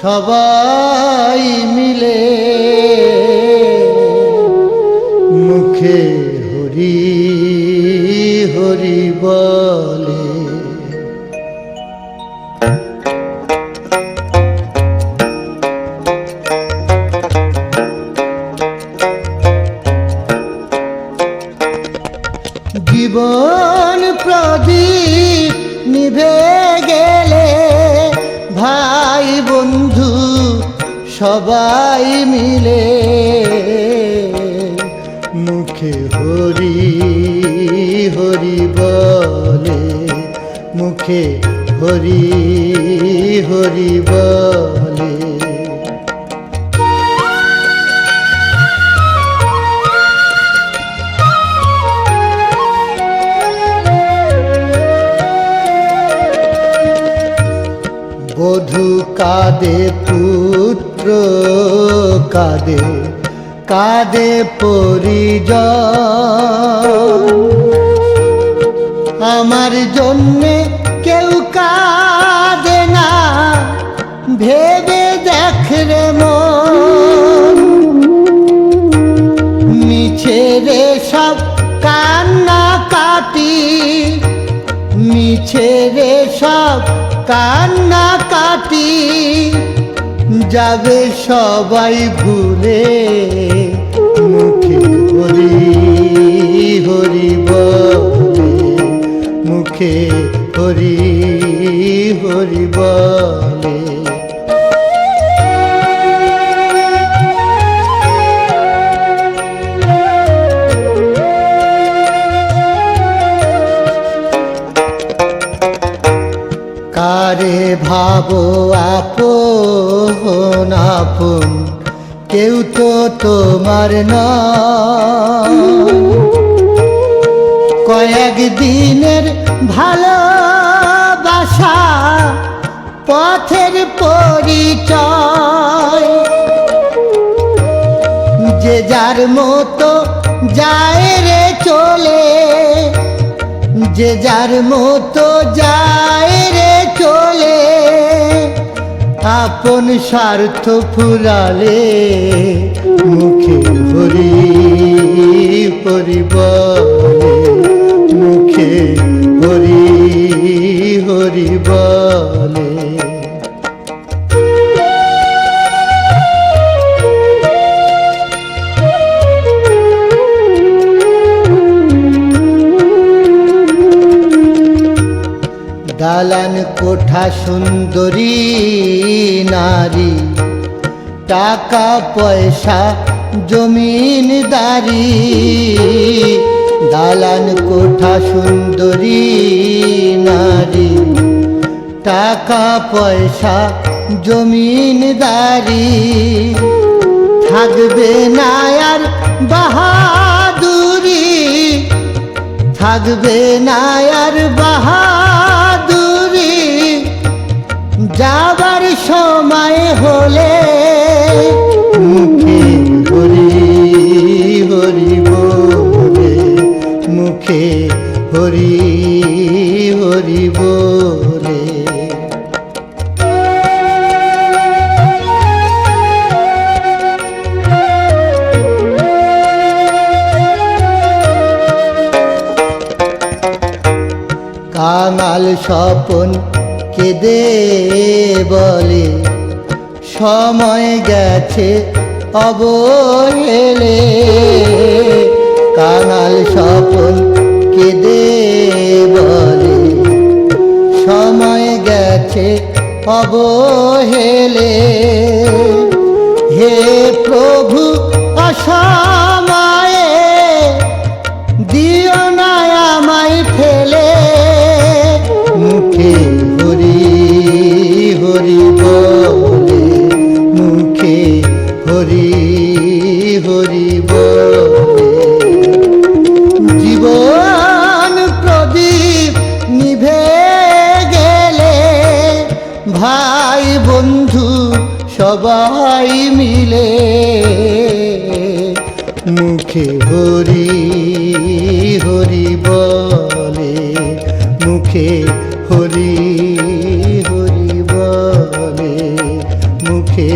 সবাই মিলে মুখে হরি ভাই বন্ধু সবাই মিলে মুখে হরি হরি বলে মুখে হরি হরি বলে। বধূ কাঁদে পুত্র কাঁদে কাঁদে পরিজন। আমার জন্যে কেউ কাঁদে না ভেবে রে সব কান্না কাটি যাবে সবাই ভুলে মুখে হরি হরি মুখে হরি ভাবো আপন কেউ তো তোমার নয়। কয়েক দিনের ভালোবাসা পথের পরিচয়, যে যার মতো যায় যে যার মতো যায় রে চলে আপন স্বার্থ ফুরালে মুখে দালান কোঠা সুন্দরী নারী। টাকা, পয়সা, জমিনদারি। দালান কোঠা সুন্দরী নারী। টাকা, পয়সা, জমিনদারি। থাকবে না আর বাহাদুরি। থাকবে না আর বাহাদুরি। সময় হলে মুখে হরি হরি বলে মুখে হরি হরি বলে। কাঙাল স্বপন কেঁদে বলে সময় গেছে অবহেলে কাঙাল স্বপন কেঁদে বলে, সময় গেছে অবহেলে। হে প্রভু অসময়ে দিও না আমায় ফেলে। মুখে হরি হরি সবাই মিলে মুখে হরি হরি বলে মুখে হরি হরি বলে মুখে